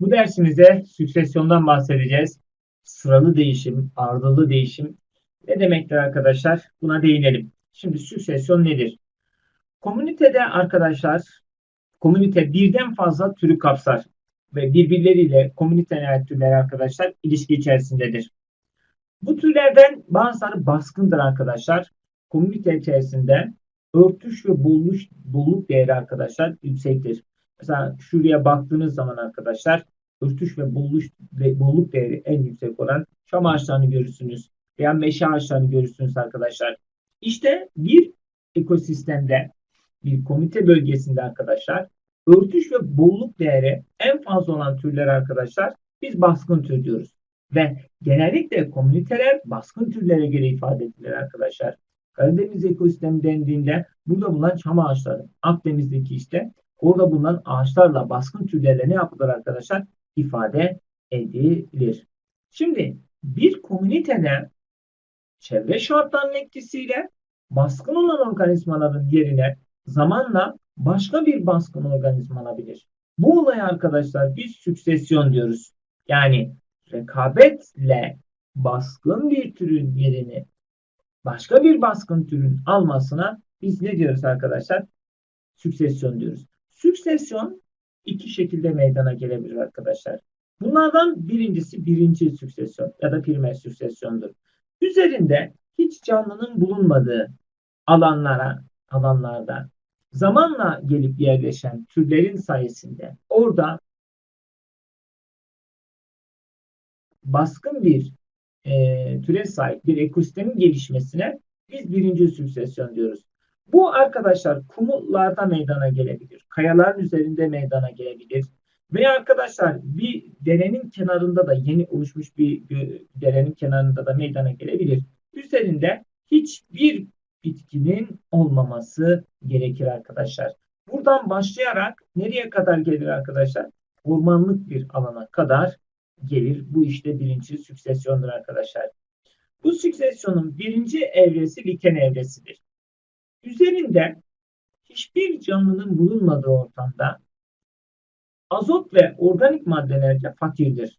Bu dersimizde süksesyondan bahsedeceğiz. Sıralı değişim, ardılı değişim ne demektir arkadaşlar? Buna değinelim. Şimdi süksesyon nedir? Komünitede arkadaşlar, komünite birden fazla türü kapsar ve birbirleriyle komüniteler türleri arkadaşlar ilişki içerisindedir. Bu türlerden bazıları baskındır arkadaşlar. Komünite içerisinde örtüş ve bolluk, bolluk değeri arkadaşlar yüksektir. Mesela şuraya baktığınız zaman arkadaşlar örtüş ve bolluk, ve bolluk değeri en yüksek olan çam ağaçlarını görürsünüz veya meşe ağaçlarını görürsünüz arkadaşlar. İşte bir ekosistemde bir komite bölgesinde arkadaşlar örtüş ve bolluk değeri en fazla olan türler arkadaşlar biz baskın tür diyoruz. Ve genellikle komüniteler baskın türlere göre ifade edilir arkadaşlar. Karadeniz ekosistemi dendiğinde burada bulunan çam ağaçları, Akdeniz'deki işte orada bulunan ağaçlarla baskın türlerle ne yapılır arkadaşlar? ifade edilir. Şimdi bir komünitede çevre şartlarının etkisiyle baskın olan organizmaların yerine zamanla başka bir baskın organizma alabilir. Bu olaya arkadaşlar biz süksesyon diyoruz. Yani rekabetle baskın bir türün yerini başka bir baskın türün almasına biz ne diyoruz arkadaşlar? Süksesyon diyoruz. Süksesyon iki şekilde meydana gelebilir arkadaşlar. Bunlardan birincisi birinci süksesyon ya da primer süksesyondur. Üzerinde hiç canlının bulunmadığı alanlara, alanlarda zamanla gelip yerleşen türlerin sayesinde orada baskın bir e, türe sahip bir ekosistemin gelişmesine biz birinci süksesyon diyoruz. Bu arkadaşlar kumullarda meydana gelebilir. Kayaların üzerinde meydana gelebilir. Veya arkadaşlar bir derenin kenarında da yeni oluşmuş bir derenin kenarında da meydana gelebilir. Üzerinde hiçbir bitkinin olmaması gerekir arkadaşlar. Buradan başlayarak nereye kadar gelir arkadaşlar? Ormanlık bir alana kadar gelir. Bu işte birinci süksesyondur arkadaşlar. Bu süksesyonun birinci evresi liken evresidir. Üzerinde hiçbir canlının bulunmadığı ortamda azot ve organik maddelerce fakirdir.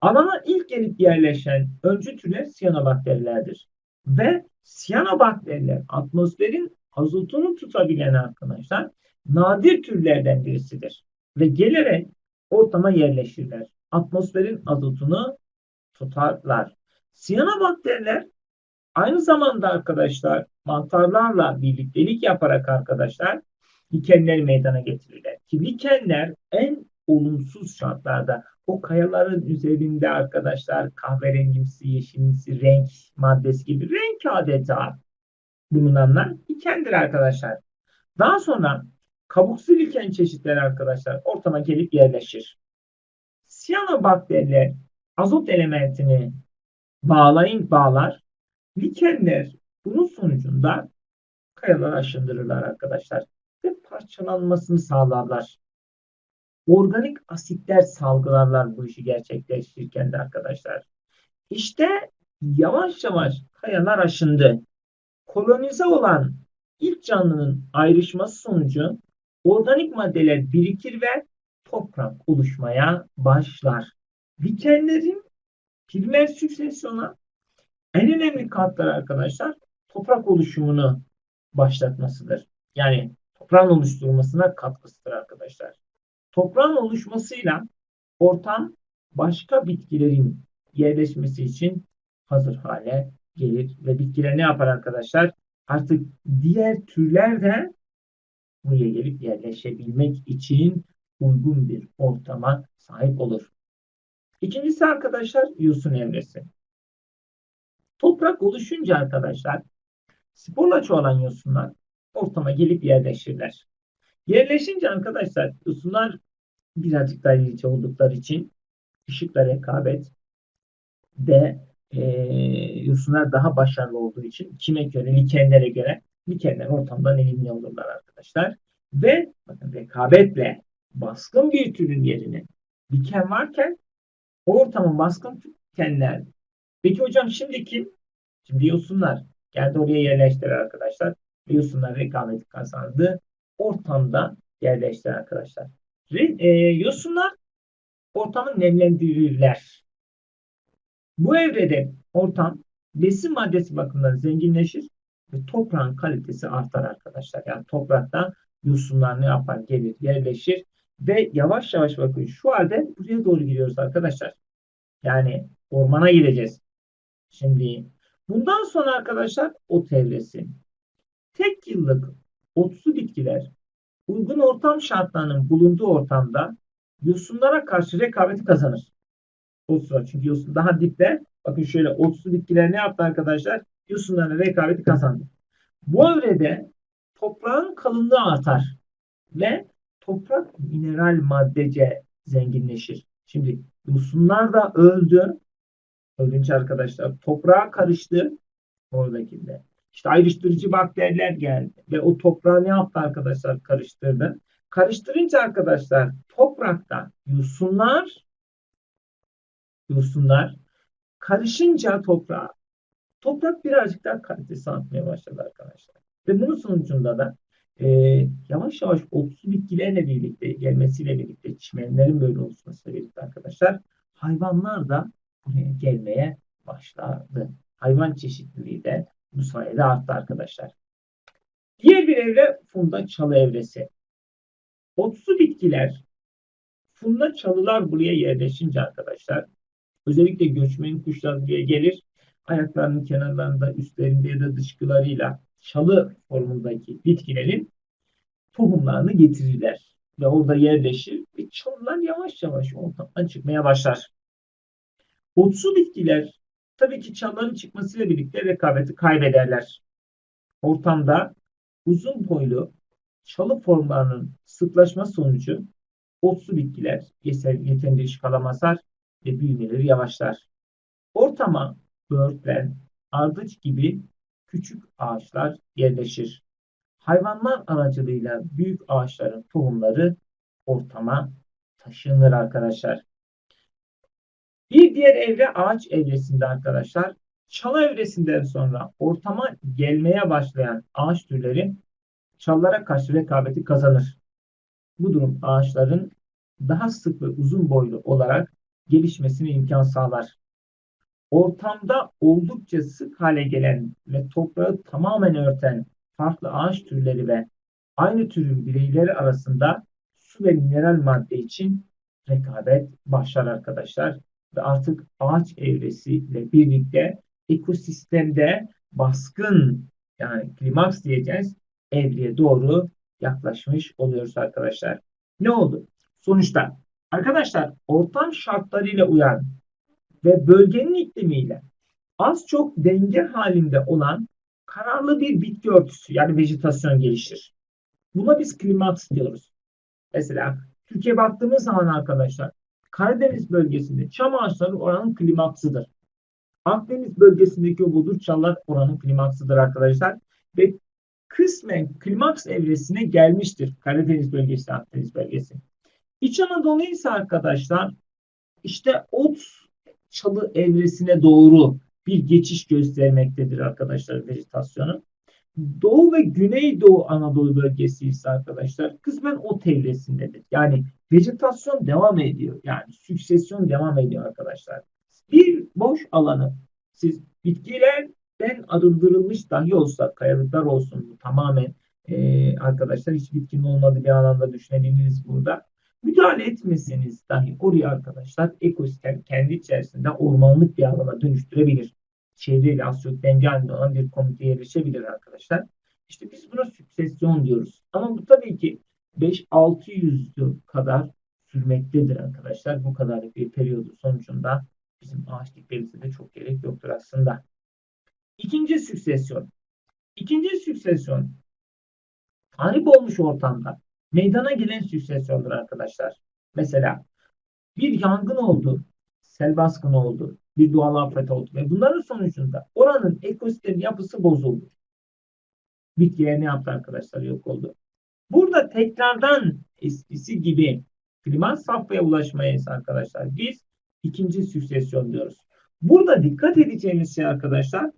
Alana ilk gelip yerleşen öncü türler siyanobakterilerdir. Ve siyanobakteriler atmosferin azotunu tutabilen arkadaşlar nadir türlerden birisidir. Ve gelerek ortama yerleşirler. Atmosferin azotunu tutarlar. Siyanobakteriler aynı zamanda arkadaşlar mantarlarla birliktelik yaparak arkadaşlar likenleri meydana getirirler. Ki likenler en olumsuz şartlarda o kayaların üzerinde arkadaşlar kahverengimsi, yeşilimsi renk maddesi gibi renk adeta bulunanlar likendir arkadaşlar. Daha sonra kabuksu liken çeşitleri arkadaşlar ortama gelip yerleşir. Siyanobakteriler azot elementini bağlayın bağlar. Likenler bunun sonucunda kayaları aşındırırlar arkadaşlar ve parçalanmasını sağlarlar. Organik asitler salgılarlar bu işi gerçekleştirirken de arkadaşlar. İşte yavaş yavaş kayalar aşındı. Kolonize olan ilk canlının ayrışması sonucu organik maddeler birikir ve toprak oluşmaya başlar. Dikenlerin primer süksesyona en önemli katları arkadaşlar toprak oluşumunu başlatmasıdır. Yani toprağın oluşturulmasına katkısıdır arkadaşlar. Toprağın oluşmasıyla ortam başka bitkilerin yerleşmesi için hazır hale gelir ve bitkiler ne yapar arkadaşlar? Artık diğer türler de buraya gelip yerleşebilmek için uygun bir ortama sahip olur. İkincisi arkadaşlar yosun evresi. Toprak oluşunca arkadaşlar sporla çoğalan yosunlar ortama gelip yerleşirler. Yerleşince arkadaşlar yosunlar birazcık daha irice oldukları için ışıkla rekabet de e, yosunlar daha başarılı olduğu için kime göre, likenlere göre likenler ortamdan elimine olurlar arkadaşlar. Ve bakın rekabetle baskın bir türün yerine liken varken ortamın baskın likenler. Peki hocam şimdi kim? Şimdi yosunlar geldi oraya yerleştiler arkadaşlar. Yosunlar rekabet kazandı. Ortamda yerleşti arkadaşlar. E, yosunlar ortamı nemlendirirler. Bu evrede ortam besin maddesi bakımından zenginleşir ve toprağın kalitesi artar arkadaşlar. Yani toprakta yosunlar ne yapar? Gelir, yerleşir ve yavaş yavaş bakın şu halde buraya doğru gidiyoruz arkadaşlar. Yani ormana gideceğiz. Şimdi bundan sonra arkadaşlar ot evresi. Tek yıllık otsu bitkiler uygun ortam şartlarının bulunduğu ortamda yosunlara karşı rekabeti kazanır. Otsular çünkü yosun daha dipte. Bakın şöyle otsu bitkiler ne yaptı arkadaşlar? Yosunlarla rekabeti kazandı. Bu evrede toprağın kalınlığı artar ve toprak mineral maddece zenginleşir. Şimdi yosunlar da öldü. Ölünce arkadaşlar toprağa karıştı oradakinde. İşte ayrıştırıcı bakteriler geldi ve o toprağı ne yaptı arkadaşlar? Karıştırdı. Karıştırınca arkadaşlar toprakta yosunlar yosunlar karışınca toprağa toprak birazcık daha kalitesi artmaya başladı arkadaşlar. Ve bunun sonucunda da e, yavaş yavaş otsu bitkilerle birlikte gelmesiyle birlikte çimenlerin böyle oluşmasıyla birlikte arkadaşlar hayvanlar da gelmeye başladı. Hayvan çeşitliliği de bu sayede arttı arkadaşlar. Diğer bir evre funda çalı evresi. Otsu bitkiler funda çalılar buraya yerleşince arkadaşlar özellikle göçmen kuşlar buraya gelir. Ayaklarının kenarlarında, üstlerinde ya da dışkılarıyla çalı formundaki bitkilerin tohumlarını getirirler. Ve orada yerleşir ve çalılar yavaş yavaş ortadan çıkmaya başlar. Otsu bitkiler tabii ki çalıların çıkmasıyla birlikte rekabeti kaybederler. Ortamda uzun boylu çalı formlarının sıklaşma sonucu otsu bitkiler yeterince iş kalamazlar ve büyümeleri yavaşlar. Ortama böğürtlen, ardıç gibi küçük ağaçlar yerleşir. Hayvanlar aracılığıyla büyük ağaçların tohumları ortama taşınır arkadaşlar. Bir diğer evre ağaç evresinde arkadaşlar. Çalı evresinden sonra ortama gelmeye başlayan ağaç türleri çalılara karşı rekabeti kazanır. Bu durum ağaçların daha sık ve uzun boylu olarak gelişmesine imkan sağlar. Ortamda oldukça sık hale gelen ve toprağı tamamen örten farklı ağaç türleri ve aynı türün bireyleri arasında su ve mineral madde için rekabet başlar arkadaşlar. Ve artık ağaç evresiyle birlikte ekosistemde baskın yani klimaks diyeceğiz evreye doğru yaklaşmış oluyoruz arkadaşlar. Ne oldu? Sonuçta arkadaşlar ortam şartlarıyla uyan ve bölgenin iklimiyle az çok denge halinde olan kararlı bir bitki örtüsü yani vejetasyon gelişir. Buna biz klimaks diyoruz. Mesela Türkiye baktığımız zaman arkadaşlar Karadeniz bölgesinde çam ağaçları oranın klimaksıdır. Akdeniz bölgesindeki o bodur çallar oranın klimaksıdır arkadaşlar. Ve kısmen klimaks evresine gelmiştir Karadeniz bölgesi, Akdeniz bölgesi. İç Anadolu ise arkadaşlar işte ot çalı evresine doğru bir geçiş göstermektedir arkadaşlar vejetasyonu. Doğu ve Güneydoğu Anadolu bölgesi ise arkadaşlar kısmen ot evresindedir. Yani vejetasyon devam ediyor. Yani süksesyon devam ediyor arkadaşlar. Bir boş alanı siz bitkilerden arındırılmış dahi olsa kayalıklar olsun tamamen e, arkadaşlar hiç bitkinin olmadığı bir alanda düşünebiliriz burada. Müdahale etmeseniz dahi oraya arkadaşlar ekosistem kendi içerisinde ormanlık bir alana dönüştürebilir. Çevreyle çok denge halinde olan bir komite yerleşebilir arkadaşlar. İşte biz buna süksesyon diyoruz. Ama bu tabii ki 5-600 yıl kadar sürmektedir arkadaşlar. Bu kadar bir periyodu sonucunda bizim ağaç dikmemize de çok gerek yoktur aslında. İkinci süksesyon. İkinci süksesyon tahrip olmuş ortamda meydana gelen süksesyondur arkadaşlar. Mesela bir yangın oldu, sel baskını oldu, bir doğal afet oldu ve bunların sonucunda oranın ekosistem yapısı bozuldu. Bitkiler ne yaptı arkadaşlar? Yok oldu. Burada tekrardan eskisi gibi klimat safhaya ulaşmaya arkadaşlar biz ikinci süksesyon diyoruz. Burada dikkat edeceğimiz şey arkadaşlar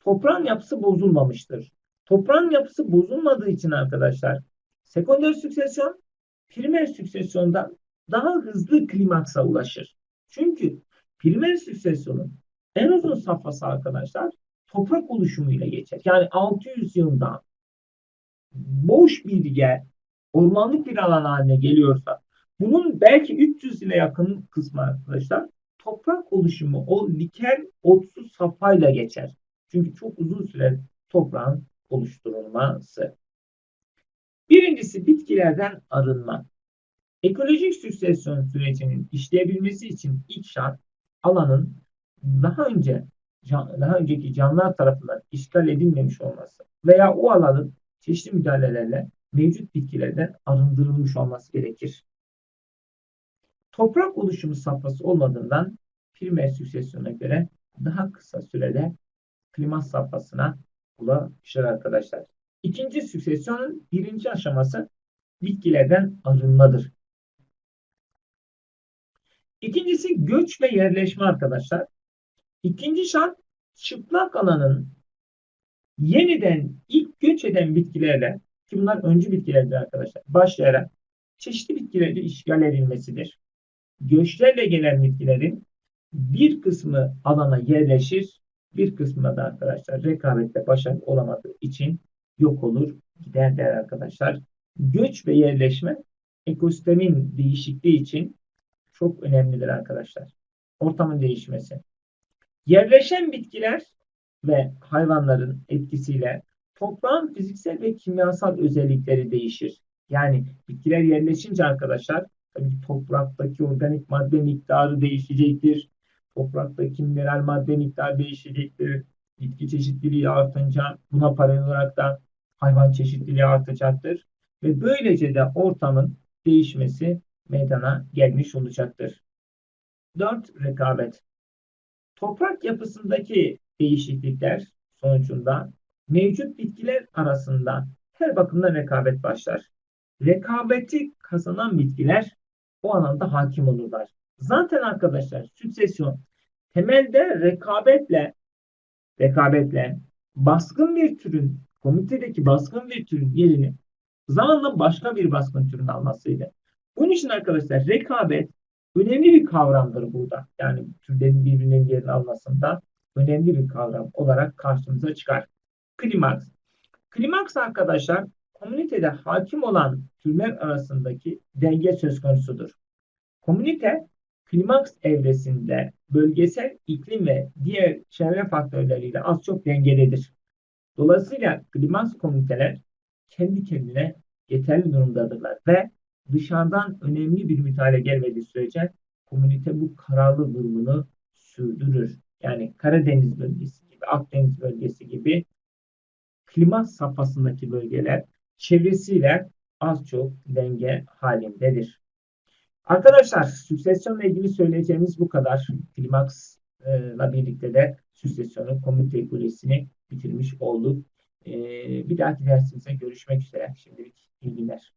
toprağın yapısı bozulmamıştır. Toprağın yapısı bozulmadığı için arkadaşlar sekonder süksesyon primer süksesyondan daha hızlı klimaksa ulaşır. Çünkü primer süksesyonun en uzun safhası arkadaşlar toprak oluşumuyla geçer. Yani 600 yılda boş bir yer ormanlık bir alan haline geliyorsa bunun belki 300 yıla yakın kısmı arkadaşlar toprak oluşumu o liken otsuz safhayla geçer. Çünkü çok uzun süre toprağın oluşturulması. Birincisi bitkilerden arınma. Ekolojik süksesyon sürecinin işleyebilmesi için ilk şart alanın daha önce daha önceki canlılar tarafından işgal edilmemiş olması veya o alanın çeşitli müdahalelerle mevcut bitkilerden arındırılmış olması gerekir. Toprak oluşumu safhası olmadığından primer süksesyona göre daha kısa sürede klimat safhasına ulaşır arkadaşlar. İkinci süksesyonun birinci aşaması bitkilerden arınmadır. İkincisi göç ve yerleşme arkadaşlar. İkinci şart çıplak alanın yeniden ilk göç eden bitkilerle ki bunlar öncü bitkilerdir arkadaşlar başlayarak çeşitli bitkilerle işgal edilmesidir. Göçlerle gelen bitkilerin bir kısmı alana yerleşir, bir kısmına da arkadaşlar rekabette başarılı olamadığı için yok olur, gider der arkadaşlar. Göç ve yerleşme ekosistemin değişikliği için çok önemlidir arkadaşlar. Ortamın değişmesi. Yerleşen bitkiler ve hayvanların etkisiyle toprağın fiziksel ve kimyasal özellikleri değişir. Yani bitkiler yerleşince arkadaşlar tabii ki topraktaki organik madde miktarı değişecektir. Topraktaki mineral madde miktarı değişecektir. Bitki çeşitliliği artınca buna paralel olarak da hayvan çeşitliliği artacaktır. Ve böylece de ortamın değişmesi meydana gelmiş olacaktır. 4. Rekabet. Toprak yapısındaki değişiklikler sonucunda mevcut bitkiler arasında her bakımdan rekabet başlar. Rekabeti kazanan bitkiler o alanda hakim olurlar. Zaten arkadaşlar süksesyon temelde rekabetle rekabetle baskın bir türün komitedeki baskın bir türün yerini zamanla başka bir baskın türün almasıydı. Bunun için arkadaşlar rekabet önemli bir kavramdır burada. Yani türlerin birbirinin yerini almasında önemli bir kavram olarak karşımıza çıkar. Klimaks. Klimaks arkadaşlar komünitede hakim olan türler arasındaki denge söz konusudur. Komünite klimaks evresinde bölgesel iklim ve diğer çevre faktörleriyle az çok dengededir. Dolayısıyla klimaks komüniteler kendi kendine yeterli durumdadırlar ve dışarıdan önemli bir müdahale gelmediği sürece komünite bu kararlı durumunu sürdürür. Yani Karadeniz bölgesi gibi, Akdeniz bölgesi gibi klima safhasındaki bölgeler çevresiyle az çok denge halindedir. Arkadaşlar süksesyonla ilgili söyleyeceğimiz bu kadar. Klimaksla birlikte de süksesyonun komünite ekolojisini bitirmiş olduk. Ee, bir dahaki dersimize görüşmek üzere. Şimdilik iyi günler.